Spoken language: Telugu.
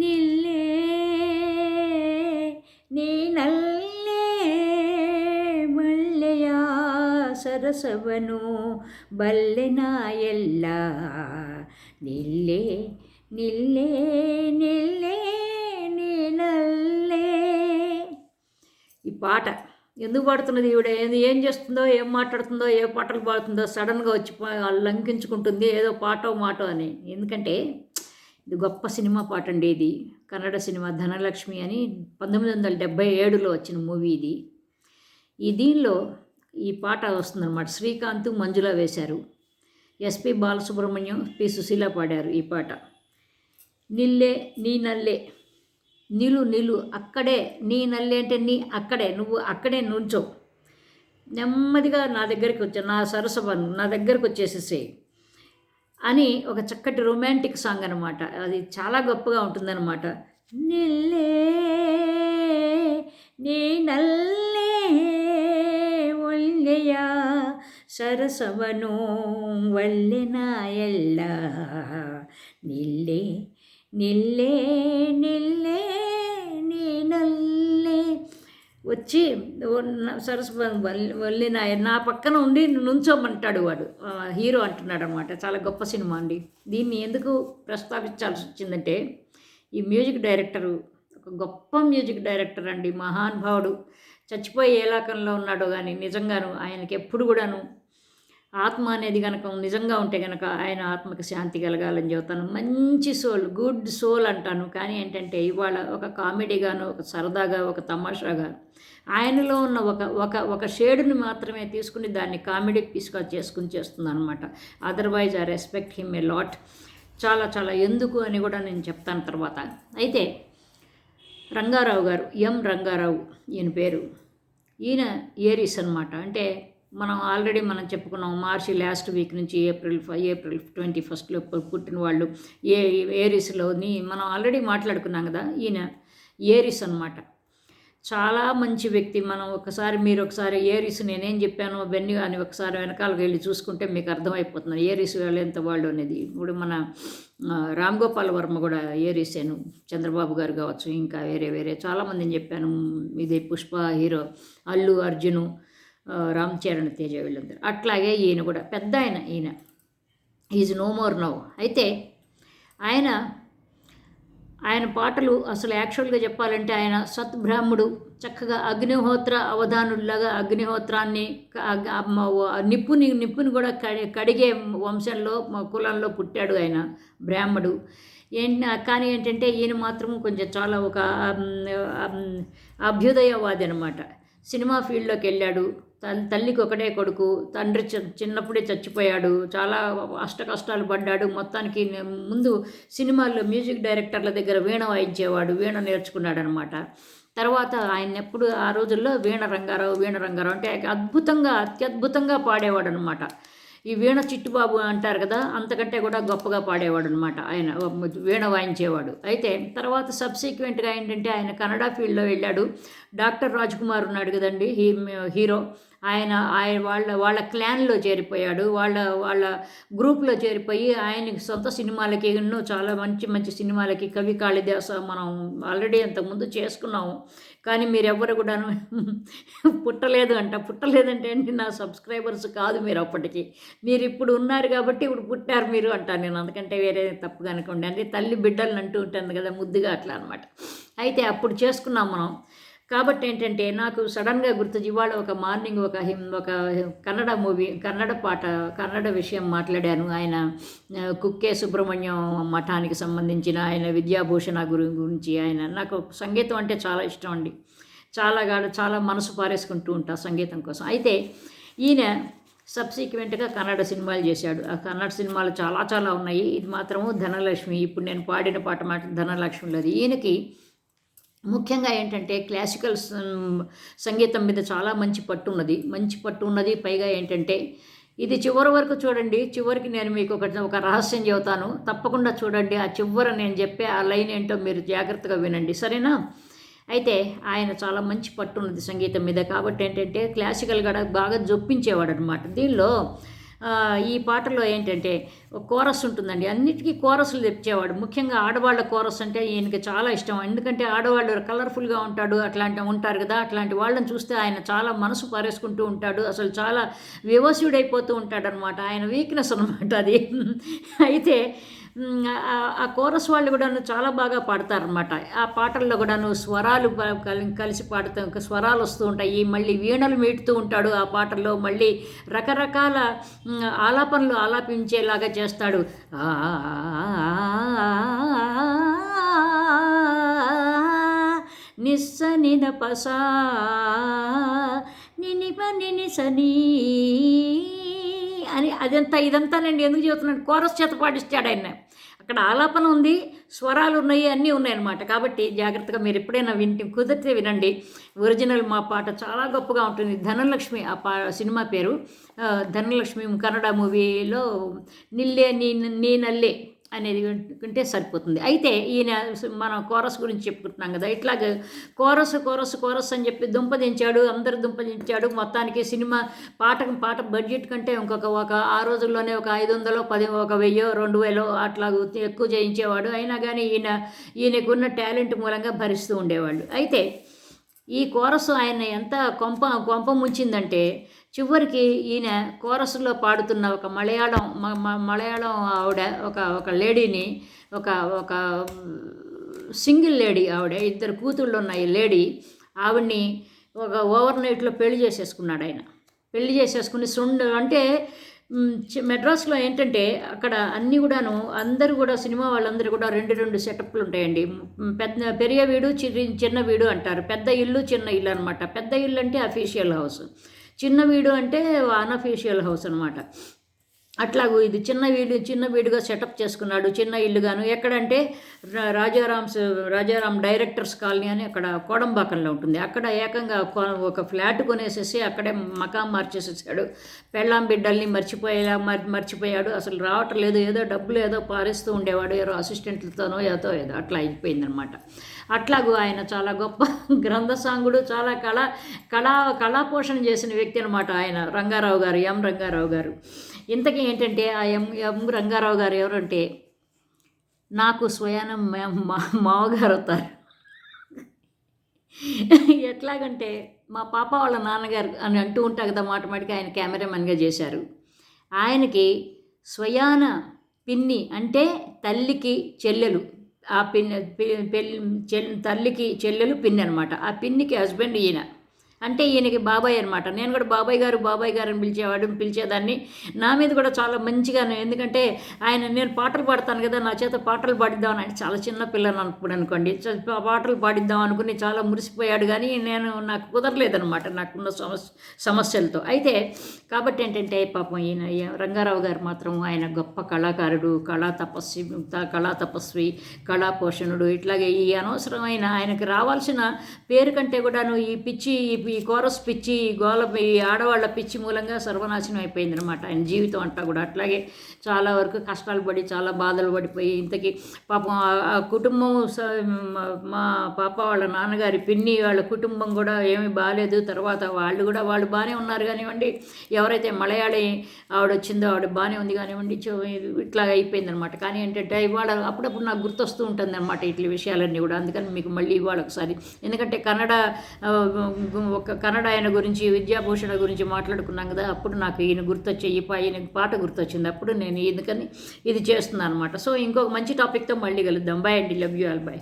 ನಿಲ್ಲೇ ನೀನಲ್ಲೇ ಮಲ್ಲೆಯ ಸರಸವನು ಬಲ್ಲೆನ ಎಲ್ಲ ನಿಲ್ಲೇ ನಿಲ್ಲೇ నిల్లే నీనల్లే ఈ పాట ఎందుకు పాడుతున్నది ఈవిడ ఏంది ఏం చేస్తుందో ఏం మాట్లాడుతుందో ఏ పాటలు పాడుతుందో సడన్గా వచ్చి పా- లంకించుకుంటుంది ఏదో పాటో మాటో అని ఎందుకంటే ఇది గొప్ప సినిమా పాట అండి ఇది. కన్నడ సినిమా ధనలక్ష్మి అని పంతొమ్మిది వందల డెబ్బై ఏడులో వచ్చిన మూవీ ఇది. ఈ దీనిలో ఈ పాట వస్తుందన్నమాట. శ్రీకాంత్ మంజుల వేశారు. ఎస్పి బాలసుబ్రహ్మణ్యం పి సుశీల పాడారు ఈ పాట. నిల్లే నీ నల్లే. నిలు నిలు అక్కడే. నీ నల్లే అంటే నీ అక్కడే. నువ్వు అక్కడే నుంచో. నెమ్మదిగా నా దగ్గరికి వచ్చా నా సరసవను నా దగ్గరకు వచ్చేసేసేయి. అని ఒక చక్కటి రొమాంటిక్ సాంగ్ అనమాట అది చాలా గొప్పగా ఉంటుందన్నమాట నిల్లే నీ నల్లే ಒಳ್ಳೆಯ ಸರಸವನು ಒಳ್ಳೆನ ಎಲ್ಲ ನಿಲ್ಲೇ నిల్లే నిల్లే నీనల్లే వచ్చి సరస్వ వల్లి నా నా పక్కన ఉండి నుంచోమంటాడు వాడు. హీరో అంటున్నాడు అనమాట చాలా గొప్ప సినిమా అండి. దీన్ని ఎందుకు ప్రస్తావించాల్సి వచ్చిందంటే ఈ మ్యూజిక్ డైరెక్టరు ఒక గొప్ప మ్యూజిక్ డైరెక్టర్ అండి మహానుభావుడు చచ్చిపోయే ఏ లోకంలో ఉన్నాడో కానీ నిజంగాను ఆయనకి ఎప్పుడు కూడాను ఆత్మ అనేది కనుక నిజంగా ఉంటే కనుక ఆయన ఆత్మకి శాంతి కలగాలని చెబుతాను. మంచి సోల్ గుడ్ సోల్ అంటాను. కానీ ఏంటంటే ఇవాళ ఒక కామెడీగాను ఒక సరదాగా ఒక తమాషాగా ఆయనలో ఉన్న ఒక ఒక ఒక షేడుని మాత్రమే తీసుకుని దాన్ని కామెడీ పీస్గా చేసుకుని చేస్తుంది అనమాట otherwise I respect him a lot చాలా చాలా ఎందుకు అని కూడా నేను చెప్తాను తర్వాత. అయితే రంగారావు గారు ఎం రంగారావు ఈయన పేరు. ఈయన ఏరీస్ అనమాట అంటే మనం ఆల్రెడీ మనం చెప్పుకున్నాం మార్చి లాస్ట్ వీక్ నుంచి ఏప్రిల్ ఫైవ్ ఏప్రిల్ ట్వంటీ ఫస్ట్లో పుట్టిన వాళ్ళు ఏ ఏరిస్లోని మనం ఆల్రెడీ మాట్లాడుకున్నాం కదా ఈయన ఏరిస్ అనమాట చాలా మంచి వ్యక్తి. మనం ఒకసారి మీరు ఒకసారి ఏరిస్ నేనేం చెప్పాను అవన్నీ అని ఒకసారి వెనకాలకు వెళ్ళి చూసుకుంటే మీకు అర్థమైపోతుంది. ఏరిస్ వాళ్ళు ఎంత వాళ్ళు అనేది. ఇప్పుడు మన రామ్ గోపాల్ వర్మ కూడా ఏరిసాను. చంద్రబాబు గారు కావచ్చు ఇంకా వేరే వేరే. చాలామందిని చెప్పాను. ఇది పుష్ప హీరో అల్లు అర్జును రామ్ చరణ్ తేజ వీళ్ళందరూ. అట్లాగే ఈయన కూడా పెద్ద ఆయన ఈయన. ఈజ్ నో మోర్ నవ్ అయితే ఆయన ఆయన పాటలు అసలు యాక్చువల్గా చెప్పాలంటే ఆయన సత్బ్రాహ్ముడు చక్కగా అగ్నిహోత్ర అవధానుల్లాగా అగ్నిహోత్రాన్ని నిప్పుని నిప్పుని కూడా కడి కడిగే వంశంలో మ- కులంలో పుట్టాడు ఆయన బ్రాహ్మడు. ఏంటి కానీ ఏంటంటే ఈయన మాత్రం కొంచెం చాలా ఒక అభ్యుదయవాది అనమాట సినిమా ఫీల్డ్లోకి వెళ్ళాడు. తన తల్లికి ఒకటే కొడుకు. తండ్రి చి- చిన్నప్పుడే చచ్చిపోయాడు. చాలా అష్ట కష్టాలు పడ్డాడు. మొత్తానికి ముందు సినిమాల్లో మ్యూజిక్ డైరెక్టర్ల దగ్గర వీణ వాయించేవాడు. వీణ నేర్చుకున్నాడు అనమాట తర్వాత ఆయన ఎప్పుడు ఆ రోజుల్లో వీణ రంగారావు వీణ రంగారావు అంటే అద్భుతంగా అత్యద్భుతంగా పాడేవాడు అనమాట ఈ వీణ చిట్టుబాబు అంటారు కదా అంతకంటే కూడా గొప్పగా పాడేవాడు అనమాట ఆయన వీణ వాయించేవాడు. అయితే తర్వాత సబ్సిక్వెంట్గా ఏంటంటే ఆయన కన్నడ ఫీల్డ్లో వెళ్ళాడు. డాక్టర్ రాజ్ కుమార్ ఉన్నాడు కదండి హీ హీరో. ఆయన ఆయన వాళ్ళ వాళ్ళ క్లాన్లో చేరిపోయాడు. వాళ్ళ వాళ్ళ గ్రూప్లో చేరిపోయి ఆయన సొంత సినిమాలకి ఎన్నో చాలా మంచి మంచి సినిమాలకి కవి కాళిదాస మనం ఆల్రెడీ అంతకుముందు చేసుకున్నాము. కానీ మీరెవ్వరు కూడాను పుట్టలేదు అంట. పుట్టలేదంటే అండి నా సబ్స్క్రైబర్స్ కాదు మీరు అప్పటికి మీరు ఇప్పుడు ఉన్నారు కాబట్టి ఇప్పుడు పుట్టారు మీరు అంటాను నేను. అందుకంటే వేరే తప్పుగా అనుకోండి అంటే తల్లి బిడ్డలను అంటూ ఉంటుంది కదా ముద్దుగా అట్లా అనమాట అయితే అప్పుడు చేసుకున్నాం మనం. కాబట్టి ఏంటంటే నాకు సడన్గా గుర్తు ఇవాళ ఒక మార్నింగ్ ఒక హిం ఒక కన్నడ మూవీ కన్నడ పాట కన్నడ విషయం మాట్లాడాను. ఆయన కుక్కే సుబ్రహ్మణ్యం మఠానికి సంబంధించిన ఆయన విద్యాభూషణ గురి గురించి ఆయన నాకు సంగీతం అంటే చాలా ఇష్టం అండి. చాలా గాఢ చాలా మనసు పారేసుకుంటూ ఉంటా సంగీతం కోసం. అయితే ఈయన సబ్సిక్వెంట్గా కన్నడ సినిమాలు చేశాడు. ఆ కన్నడ సినిమాలు చాలా చాలా ఉన్నాయి. ఇది మాత్రము ధనలక్ష్మి. ఇప్పుడు నేను పాడిన పాట మాట ధనలక్ష్మిలోది. ఈయనకి ముఖ్యంగా ఏంటంటే క్లాసికల్ సంగీతం మీద చాలా మంచి పట్టు ఉన్నది. మంచి పట్టు ఉన్నది. పైగా ఏంటంటే ఇది చివరి వరకు చూడండి. చివరికి నేను మీకు ఒక ఒక రహస్యం చెబుతాను. తప్పకుండా చూడండి. ఆ చివర నేను చెప్పే ఆ లైన్ ఏంటో మీరు జాగ్రత్తగా వినండి. సరేనా? అయితే ఆయన చాలా మంచి పట్టు ఉన్నది సంగీతం మీద. కాబట్టి ఏంటంటే క్లాసికల్ కూడా బాగా జొప్పించేవాడు అనమాట దీనిలో ఈ పాటలో ఏంటంటే కోరస్ ఉంటుందండి. అన్నిటికీ కోరస్లు తెప్పించేవాడు ముఖ్యంగా ఆడవాళ్ళ కోరస్ అంటే ఈయనకి చాలా ఇష్టం. ఎందుకంటే ఆడవాళ్ళు కలర్ఫుల్గా ఉంటాడు అట్లాంటి ఉంటారు కదా అట్లాంటి వాళ్ళని చూస్తే ఆయన చాలా మనసు పారేసుకుంటూ ఉంటాడు. అసలు చాలా వివసుడైపోతూ ఉంటాడనమాట ఆయన వీక్నెస్ అనమాట అది. అయితే ఆ- కోరస్ వాళ్ళు కూడాను చాలా బాగా పాడతారనమాట ఆ పాటల్లో కూడాను స్వరాలు కలి- కలిసి పాడుతూ స్వరాలు వస్తూ ఉంటాయి. మళ్ళీ వీణలు మీటుతూ ఉంటాడు ఆ పాటల్లో. మళ్ళీ రకరకాల ఆలాపనలు ఆలాపించేలాగా చేస్తాడు. ఆ నిస్స నిద పసా నినిప నినిసని అదంతా ఇదంతా నేను ఎందుకు చెబుతున్నాను కోరస్ చేత పాటిస్తాడు ఆయన. అక్కడ ఆలాపన ఉంది స్వరాలు ఉన్నాయి అన్నీ ఉన్నాయన్నమాట. కాబట్టి జాగ్రత్తగా మీరు ఎప్పుడైనా వింటే కుదిరితే వినండి. ఒరిజినల్ మా పాట చాలా గొప్పగా ఉంటుంది. ధనలక్ష్మి ఆ పా సినిమా పేరు. ధనలక్ష్మి కన్నడ మూవీలో నిల్లే నీ నీ నల్లే అనేది వింటే సరిపోతుంది. అయితే ఈయన మనం కోరస్ గురించి చెప్పుకుంటున్నాం కదా ఇట్లాగ కోరస్ కోరస్ కోరస్ అని చెప్పి దుంపదించాడు అందరు దుంపదించాడు మొత్తానికి సినిమా పాట పాట బడ్జెట్ కంటే ఇంకొక ఒక ఆ రోజుల్లోనే ఒక ఐదు వందలో పది ఒక వెయ్యో రెండు వేలో అట్లా ఎక్కువ చేయించేవాడు అయినా కానీ ఈయన ఈయనకున్న టాలెంట్ మూలంగా భరిస్తూ ఉండేవాళ్ళు. అయితే ఈ కోరస్ ఆయన ఎంత కొంప కొంప ముంచిందంటే చివరికి ఈయన కోరస్లో పాడుతున్న ఒక మలయాళం మలయాళం ఆవిడ ఒక ఒక లేడీని ఒక ఒక సింగిల్ లేడీ ఆవిడ ఇద్దరు కూతుళ్ళు ఉన్నాయి లేడీ ఆవిడ్ని ఒక ఓవర్ నైట్లో పెళ్ళి చేసేసుకున్నాడు ఆయన. పెళ్ళి చేసేసుకుని సుండ అంటే మెడ్రాస్లో ఏంటంటే అక్కడ అన్నీ కూడాను అందరూ కూడా సినిమా వాళ్ళందరూ కూడా రెండు రెండు సెటప్లు ఉంటాయండి. పెద్ద పెరియ వీడు చి- చిన్న వీడు అంటారు. పెద్ద ఇల్లు చిన్న ఇల్లు అనమాట పెద్ద ఇల్లు అంటే అఫీషియల్ హౌస్. చిన్న వీడు అంటే అన్అఫీషియల్ హౌస్ అనమాట అట్లాగూ ఇది చిన్న వీడు చిన్న వీడుగా సెటప్ చేసుకున్నాడు చిన్న ఇల్లుగాను. ఎక్కడంటే రాజారామ్స్ రాజారాం డైరెక్టర్స్ కాలనీ అని అక్కడ కోడంబాకంలో ఉంటుంది. అక్కడ ఏకంగా కొ- ఒక ఫ్లాట్ కొనేసేసి అక్కడే మకాం మార్చేసేసాడు. పెళ్ళాం బిడ్డల్ని మర్చిపోయేలా మర్ మర్చిపోయాడు. అసలు రావటం లేదు ఏదో డబ్బులు ఏదో పారిస్తూ ఉండేవాడు. ఏదో అసిస్టెంట్లతోనో ఏదో ఏదో. అట్లా అయిపోయిందనమాట అట్లాగూ ఆయన చాలా గొప్ప గ్రంథసాంగుడు చాలా కళ కళా కళాపోషణ చేసిన వ్యక్తి అనమాట ఆయన రంగారావు గారు ఎం రంగారావు గారు. ఇంతకీ ఏంటంటే ఆ ఎం ఎం రంగారావు గారు ఎవరంటే నాకు స్వయానం మా మామగారు మావగారు అవుతారు ఎట్లాగంటే మా పాప వాళ్ళ నాన్నగారు అని అంటూ ఉంటా కదా మాట మాటికి ఆయన కెమెరామెన్గా చేశారు. ఆయనకి స్వయాన పిన్ని అంటే తల్లికి చెల్లెలు. ఆ పిన్ని పెళ్ళి చెల్ తల్లికి చెల్లెలు పిన్ని అనమాట. ఆ పిన్నికి హస్బెండ్ ఈయన. అంటే ఈయనకి బాబాయ్ అనమాట నేను కూడా బాబాయ్ గారు బాబాయ్ గారు అని పిలిచేవాడు పిలిచేదాన్ని. నా మీద కూడా చాలా మంచిగాను ఎందుకంటే ఆయన నేను పాటలు పాడతాను కదా నా చేత పాటలు పాడిద్దాం అని. చాలా చిన్న పిల్లని అనుకున్నాను అనుకోండి. పాటలు పాడిద్దాం అనుకుని చాలా మురిసిపోయాడు కానీ నేను నాకు కుదరలేదనమాట నాకున్న సమస్య సమస్యలతో. అయితే కాబట్టి ఏంటంటే పాపం ఈయన రంగారావు గారు మాత్రం ఆయన గొప్ప కళాకారుడు కళా తపస్వి కళా తపస్వి కళా పోషణుడు. ఇట్లాగే ఈ అనవసరమైన ఆయనకి రావాల్సిన పేరు కంటే కూడాను ఈ పిచ్చి ఈ- ఈ కోరస్ పిచ్చి ఈ గోల ఈ ఆడవాళ్ళ పిచ్చి మూలంగా సర్వనాశనం అయిపోయింది అనమాట ఆయన జీవితం అంతా కూడా. అట్లాగే చాలా వరకు కష్టాలు పడి చాలా బాధలు పడిపోయి ఇంతకీ పాపం ఆ- కుటుంబం స- మా- పాప వాళ్ళ నాన్నగారి పిన్ని వాళ్ళ కుటుంబం కూడా ఏమీ బాగాలేదు తర్వాత వాళ్ళు కూడా వాళ్ళు బాగానే ఉన్నారు కానివ్వండి. ఎవరైతే మలయాళీ ఆవిడ వచ్చిందో ఆవిడ బాగానే ఉంది కానివ్వండి. ఇట్లా అయిపోయింది అనమాట కానీ ఏంటంటే ఇవాళ అప్పుడప్పుడు నాకు గుర్తొస్తూ ఉంటుంది అనమాట ఇట్ల విషయాలన్నీ కూడా. అందుకని మీకు మళ్ళీ ఇవాళ ఒకసారి. ఎందుకంటే కన్నడ ఒక కన్నడ ఆయన గురించి విద్యాభూషణ గురించి మాట్లాడుకున్నాం కదా అప్పుడు నాకు ఈయన గుర్తొచ్చే ఈ ఈయన పాట గుర్తొచ్చింది. అప్పుడు నేను ఎందుకని ఇది చేస్తున్నాను అనమాట సో ఇంకొక మంచి టాపిక్తో మళ్ళీ కలుద్దాం. బాయ్ అండి. Love you all bye